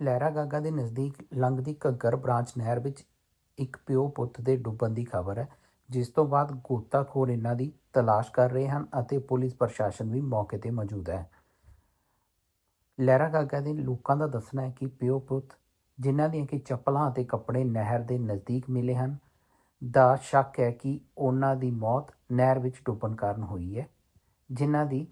ਲਹਿਰਾ ਗਾਗਾ ਦੇ ਨਜ਼ਦੀਕ ਲੰਘਦੀ ਘੱਗਰ ਬ੍ਰਾਂਚ ਨਹਿਰ ਵਿੱਚ ਇੱਕ ਪਿਓ ਪੁੱਤ ਦੇ ਡੁੱਬਣ ਦੀ ਖਬਰ ਹੈ, ਜਿਸ ਤੋਂ ਬਾਅਦ ਗੋਤਾਖੋਰ ਇਹਨਾਂ ਦੀ ਤਲਾਸ਼ ਕਰ ਰਹੇ ਹਨ ਅਤੇ ਪੁਲਿਸ ਪ੍ਰਸ਼ਾਸਨ ਵੀ ਮੌਕੇ ਤੇ ਮੌਜੂਦ ਹੈ। ਲਹਿਰਾ ਗਾਗਾ ਦੇ ਲੋਕਾਂ ਦਾ ਦੱਸਣਾ ਹੈ ਕਿ ਪਿਓ ਪੁੱਤ, ਜਿਨ੍ਹਾਂ ਦੀਆਂ ਕਿ ਚੱਪਲਾਂ ਅਤੇ ਕੱਪੜੇ ਨਹਿਰ ਦੇ ਨਜ਼ਦੀਕ ਮਿਲੇ ਹਨ, ਦਾ ਸ਼ੱਕ ਹੈ ਕਿ ਉਹਨਾਂ ਦੀ ਮੌਤ ਨਹਿਰ ਵਿੱਚ ਡੁੱਬਣ ਕਾਰਨ ਹੋਈ ਹੈ, ਜਿਨ੍ਹਾਂ ਦੀ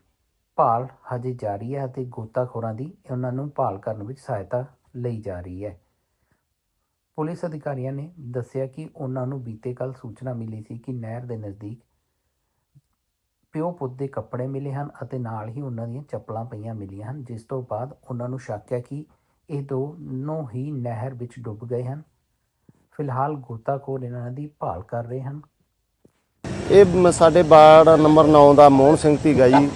ਭਾਲ ਹਜੇ ਜਾਰੀ ਹੈ ਅਤੇ ਗੋਤਾਖੋਰਾਂ ਦੀ ਉਹਨਾਂ ਨੂੰ ਭਾਲ ਕਰਨ ਵਿੱਚ ਸਹਾਇਤਾ ਲਈ ਜਾ ਰਹੀ ਹੈ। ਪੁਲਿਸ ਅਧਿਕਾਰੀਆਂ ਨੇ ਦੱਸਿਆ ਕਿ ਉਹਨਾਂ ਨੂੰ ਬੀਤੇ ਕੱਲ ਸੂਚਨਾ ਮਿਲੀ ਸੀ ਕਿ ਨਹਿਰ ਦੇ ਨਜ਼ਦੀਕ ਪਿਓ ਪੁੱਤ ਦੇ ਕੱਪੜੇ ਮਿਲੇ ਹਨ ਅਤੇ ਨਾਲ ਹੀ ਉਹਨਾਂ ਦੀਆਂ ਚੱਪਲਾਂ ਪਈਆਂ ਮਿਲੀਆਂ ਹਨ, ਜਿਸ ਤੋਂ ਬਾਅਦ ਉਹਨਾਂ ਨੂੰ ਸ਼ੱਕ ਹੈ ਕਿ ਇਹ ਦੋਨੋਂ ਹੀ ਨਹਿਰ ਵਿੱਚ ਡੁੱਬ ਗਏ ਹਨ। ਫਿਲਹਾਲ ਗੋਤਾਖੋਰ ਇਹਨਾਂ ਦੀ ਭਾਲ ਕਰ ਰਹੇ ਹਨ। ਇਹ ਸਾਡੇ ਵਾਰਡ ਨੰਬਰ 9 ਦਾ ਮੋਹਨ ਸਿੰਘ ਧੀਗਾ ਜੀ।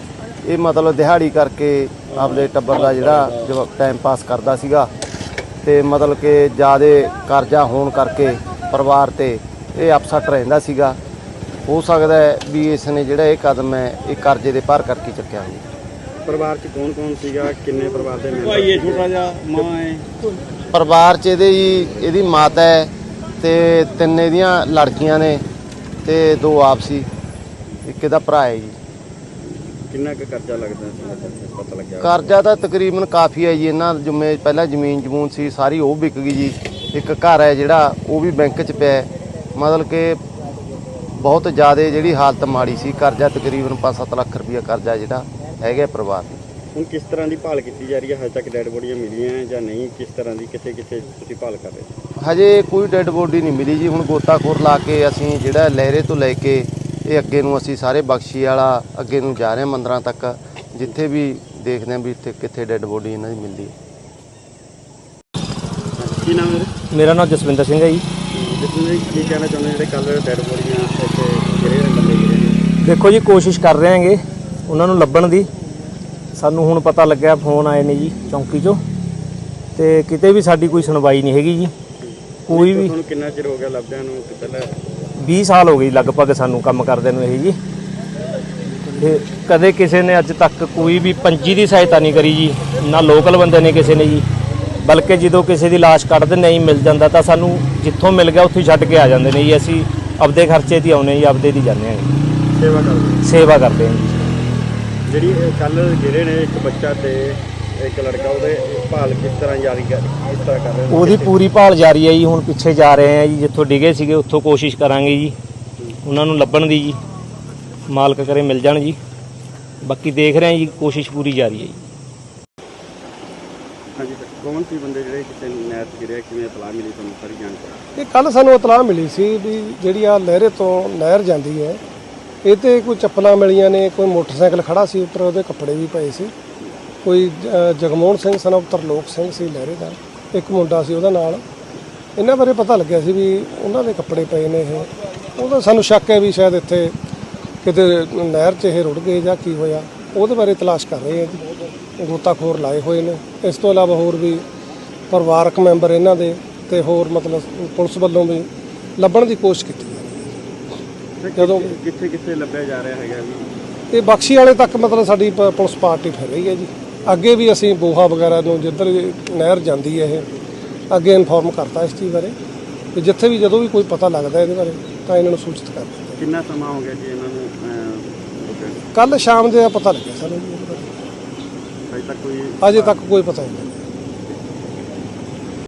ਇਹ ਮਤਲਬ ਦਿਹਾੜੀ ਕਰਕੇ ਆਪਦੇ ਟੱਬਰ ਦਾ ਜਿਹੜਾ ਜੋ ਟਾਈਮ ਪਾਸ ਕਰਦਾ ਸੀਗਾ ਤੇ ਮਤਲਬ ਕਿ ਜਿਆਦੇ ਕਰਜ਼ਾ ਹੋਣ ਕਰਕੇ ਪਰਿਵਾਰ ਤੇ ਇਹ ਅਪਸੈਟ ਰਹਿੰਦਾ ਸੀਗਾ। ਹੋ ਸਕਦਾ ਹੈ ਵੀ ਇਸ ਨੇ ਜਿਹੜਾ ਇਹ ਕਦਮ ਹੈ ਇਹ ਕਰਜ਼ੇ ਦੇ ਭਾਰ ਕਰਕੇ ਚੁੱਕਿਆ ਹੋਵੇ। ਪਰਿਵਾਰ ਚ ਕੌਣ ਕੌਣ ਸੀਗਾ? ਕਿੰਨੇ ਪਰਿਵਾਰ ਦੇ ਮੈਂਬਰ? ਭਾਈ ਇਹ ਛੋਟਾ ਜਿਹਾ ਮਾਂ ਹੈ। ਪਰਿਵਾਰ 'ਚ ਇਹਦੇ ਜੀ ਇਹਦੀ ਮਾਤਾ ਹੈ ਤੇ ਤਿੰਨ ਇਹਦੀਆਂ ਲੜਕੀਆਂ ਨੇ ਤੇ ਦੋ ਆਪ ਸੀ ਇੱਕ ਇਹਦਾ ਭਰਾ ਹੈ ਜੀ। ਕਿੰਨਾ ਕੁ ਕਰਜ਼ਾ ਲੱਗਦਾ ਸੀ ਤੁਹਾਨੂੰ ਪਤਾ ਲੱਗਿਆ? ਕਰਜ਼ਾ ਤਾਂ ਤਕਰੀਬਨ ਕਾਫੀ ਹੈ ਜੀ ਇਹਨਾਂ ਜੁਮੇ ਪਹਿਲਾਂ ਜ਼ਮੀਨ ਜਮੂਨ ਸੀ ਸਾਰੀ ਉਹ ਵਿਕ ਗਈ ਜੀ। ਇੱਕ ਘਰ ਹੈ ਜਿਹੜਾ ਉਹ ਵੀ ਬੈਂਕ 'ਚ ਪਿਆ ਹੈ। ਮਤਲਬ ਕਿ ਬਹੁਤ ਜ਼ਿਆਦਾ ਜਿਹੜੀ ਹਾਲਤ ਮਾੜੀ ਸੀ ਕਰਜ਼ਾ ਤਕਰੀਬਨ 5-7 ਲੱਖ ਰੁਪਇਆ ਕਰਜ਼ਾ ਜਿਹੜਾ ਹੈਗਾ ਪਰਿਵਾਰ ਨੂੰ। ਹੁਣ ਕਿਸ ਤਰ੍ਹਾਂ ਦੀ ਭਾਲ ਕੀਤੀ ਜਾ ਰਹੀ ਹੈ? ਹਜੇ ਤੱਕ ਡੈਡ ਬੋਡੀਆਂ ਮਿਲੀਆਂ ਜਾਂ ਨਹੀਂ? ਕਿਸ ਤਰ੍ਹਾਂ ਦੀ ਕਿੱਥੇ ਕਿੱਥੇ ਤੁਸੀਂ ਭਾਲ ਕਰ ਰਹੇ ਹੋ? ਹਜੇ ਕੋਈ ਡੈੱਡ ਬੋਡੀ ਨਹੀਂ ਮਿਲੀ ਜੀ। ਹੁਣ ਗੋਤਾਖੋਰ ਲਾ ਕੇ ਅਸੀਂ ਜਿਹੜਾ ਲਹਿਰੇ ਤੋਂ ਲੈ ਕੇ ਇਹ ਅੱਗੇ ਨੂੰ ਅਸੀਂ ਸਾਰੇ ਬਖਸ਼ੀ ਵਾਲਾ ਅੱਗੇ ਨੂੰ ਜਾ ਰਹੇ ਹਾਂ ਮੰਦਰਾਂ ਤੱਕ ਜਿੱਥੇ ਵੀ ਦੇਖਦੇ ਹਾਂ ਵੀ ਇੱਥੇ ਕਿੱਥੇ ਡੈੱਡ ਬੋਡੀ ਇਹਨਾਂ ਦੀ ਮਿਲਦੀ ਹੈ। ਕੀ ਨਾਮ ਹੈ? ਮੇਰਾ ਨਾਮ ਜਸਵਿੰਦਰ ਸਿੰਘ ਹੈ ਜੀ। ਕੀ ਕਹਿਣਾ ਚਾਹੁੰਦੇ ਜਿਹੜੇ ਕੱਲ ਡੈਡ ਬੋਡੀਆਂ ਇੱਥੇ ਗਿਰੇ ਨੇ ਬੰਦੇ ਗਿਰੇ ਨੇ? ਦੇਖੋ ਜੀ ਕੋਸ਼ਿਸ਼ ਕਰ ਰਹੇ ਹਾਂਗੇ ਉਹਨਾਂ ਨੂੰ ਲੱਭਣ ਦੀ। ਸਾਨੂੰ ਹੁਣ ਪਤਾ ਲੱਗਿਆ ਫੋਨ ਆਏ ਨੇ ਜੀ ਚੌਂਕੀ 'ਚੋਂ। ਤੇ ਕਿਤੇ ਵੀ ਸਾਡੀ ਕੋਈ ਸੁਣਵਾਈ ਨਹੀਂ ਹੈਗੀ ਜੀ। ਕੋਈ ਵੀ ਤੁਹਾਨੂੰ ਕਿੰਨਾ ਚਿਰ ਹੋ ਗਿਆ ਲੱਭਦਿਆਂ ਨੂੰ ਕਿ ਪਹਿਲਾਂ 20 ਸਾਲ ਹੋ ਗਏ ਲਗਭਗ ਸਾਨੂੰ ਕੰਮ ਕਰਦੇ ਨੂੰ ਇਹ ਜੀ। ਤੇ ਕਦੇ ਕਿਸੇ ਨੇ ਅੱਜ ਤੱਕ ਕੋਈ ਵੀ ਪੰਜੀ ਦੀ ਸਹਾਇਤਾ ਨਹੀਂ ਕਰੀ ਜੀ ਨਾ ਲੋਕਲ ਬੰਦੇ ਨੇ ਕਿਸੇ ਨੇ ਜੀ। ਬਲਕਿ ਜਦੋਂ ਕਿਸੇ ਦੀ ਲਾਸ਼ ਕੱਢਦੇ ਨਹੀਂ ਮਿਲ ਜਾਂਦਾ ਤਾਂ ਸਾਨੂੰ ਜਿੱਥੋਂ ਮਿਲ ਗਿਆ ਉੱਥੇ ਛੱਡ ਕੇ ਆ ਜਾਂਦੇ ਨੇ ਜੀ। ਅਸੀਂ ਆਪਦੇ ਖਰਚੇ ਤੇ ਆਉਨੇ ਜੀ ਆਪਦੇ ਦੀ ਜਾਂਦੇ ਜੀ। ਸੇਵਾ ਕਰਦੇ ਸੇਵਾ ਕਰਦੇ ਹਾਂ ਜੀ। ਜਿਹੜੀ ਕੱਲ ਗਿਰੇ ਨੇ ਇੱਕ ਬੱਚਾ ਤੇ ਇੱਕ ਲੜਕਾ ਉਹਦੇ ਭਾਲ ਕਿਸ ਤਰ੍ਹਾਂ ਜਾਰੀ ਕਰ ਕਿਸ ਤਰ੍ਹਾਂ ਕਰ ਰਹੇ ਹੋ ਉਹਦੀ ਪੂਰੀ ਭਾਲ ਜਾਰੀ ਹੈ ਜੀ ਹੁਣ ਪਿੱਛੇ ਜਾ ਰਹੇ ਆ ਜੀ ਜਿੱਥੋਂ ਡਿਗੇ ਸੀਗੇ ਉੱਥੋਂ ਕੋਸ਼ਿਸ਼ ਕਰਾਂਗੇ ਜੀ। ਉਹਨਾਂ ਨੂੰ ਲੱਭਣ ਦੀ ਜੀ। ਮਾਲਕ ਕਰੇ ਮਿਲ ਜਾਣ ਜੀ। ਬਾਕੀ ਦੇਖ ਰਹੇ ਆ ਜੀ ਕੋਸ਼ਿਸ਼ ਪੂਰੀ ਜਾਰੀ ਹੈ ਜੀ। ਹਾਂਜੀ ਸਰ ਕੌਣ ਸੀ ਬੰਦੇ ਜਿਹੜੇ ਕਿਤੇ ਨਹਿਰ 'ਚ ਗਿਰੇ ਕਿਵੇਂ ਇਤਲਾਹ ਮਿਲੀ ਤੁਹਾਨੂੰ ਸਾਰੀ ਜਾਣਕਾਰੀ? ਇਹ ਕੱਲ ਸਾਨੂੰ ਇਤਲਾਹ ਮਿਲੀ ਸੀ ਵੀ ਜਿਹੜੀ ਆ ਲਹਿਰੇ ਤੋਂ ਨਹਿਰ ਜਾਂਦੀ ਹੈ ਇਹ ਤੇ ਕੋਈ ਚੱਪਲਾਂ ਮਿਲੀਆਂ ਨੇ ਕੋਈ ਮੋਟਰਸਾਈਕਲ ਖੜਾ ਸੀ ਉੱਪਰ ਉਹਦੇ ਕੱਪੜੇ ਵੀ ਪਏ ਸੀ। ਕੋਈ ਜਗਮੋਹਨ ਸਿੰਘ ਸਨ ਤਰਲੋਕ ਸਿੰਘ ਸੀ ਲਹਿਰੇ ਦਾ। ਇੱਕ ਮੁੰਡਾ ਸੀ ਉਹਦਾ ਨਾਲ। ਇਹਨਾਂ ਬਾਰੇ ਪਤਾ ਲੱਗਿਆ ਸੀ ਵੀ ਉਹਨਾਂ ਦੇ ਕੱਪੜੇ ਪਏ ਨੇ ਇਹ। ਉਹਦਾ ਸਾਨੂੰ ਸ਼ੱਕ ਹੈ ਵੀ ਸ਼ਾਇਦ ਇੱਥੇ ਕਿਤੇ ਨਹਿਰ 'ਚ ਇਹ ਰੁੜ ਗਏ ਜਾਂ ਕੀ ਹੋਇਆ। ਉਹਦੇ ਬਾਰੇ ਤਲਾਸ਼ ਕਰ ਰਹੇ ਹਾਂ ਜੀ। ਗੋਤਾਖੋਰ ਲਾਏ ਹੋਏ ਨੇ। ਇਸ ਤੋਂ ਇਲਾਵਾ ਹੋਰ ਵੀ ਪਰਿਵਾਰਕ ਮੈਂਬਰ ਇਹਨਾਂ ਦੇ ਤੇ ਹੋਰ ਮਤਲਬ ਪੁਲਿਸ ਵੱਲੋਂ ਵੀ ਲੱਭਣ ਦੀ ਕੋਸ਼ਿਸ਼ ਕੀਤੀ ਜਾ ਰਹੀ ਜਦੋਂ- ਕਿੱਥੇ- ਕਿੱਥੇ ਲੱਭਿਆ ਜਾ ਰਿਹਾ ਹੈਗਾ ਹੈ ਇਹ ਬਖਸ਼ੀ ਵਾਲੇ ਤੱਕ ਮਤਲਬ ਸਾਡੀ ਪੁਲਿਸ ਪਾਰਟੀ ਫਿਰ ਰਹੀ ਹੈ ਜੀ। ਅੱਗੇ ਵੀ ਅਸੀਂ ਬੋਹਾ ਵਗੈਰਾ ਨੂੰ ਜਿੱਧਰ ਨਹਿਰ ਜਾਂਦੀ ਹੈ ਇਹ ਅੱਗੇ ਇਨਫੋਰਮ ਕਰਤਾ ਇਸ ਚੀਜ਼ ਬਾਰੇ। ਤੇ ਜਿੱਥੇ ਵੀ ਜਦੋਂ ਵੀ ਕੋਈ ਪਤਾ ਲੱਗਦਾ ਇਹਦੇ ਬਾਰੇ ਤਾਂ ਇਹਨਾਂ ਨੂੰ ਸੂਚਿਤ ਕਰ ਦਿੰਦੇ ਕਿੰਨਾ ਸਮਾਂ ਹੋ ਗਿਆ ਜੀ ਇਹਨਾਂ ਨੂੰ? ਕੱਲ ਸ਼ਾਮ ਦੇ ਪਤਾ ਲੱਗਿਆ ਸਾਨੂੰ ਜੀ। ਇਹਦੇ ਬਾਰੇ ਹਜੇ ਤੱਕ ਕੋਈ ਅਜੇ ਤੱਕ ਕੋਈ ਪਤਾ ਨਹੀਂ।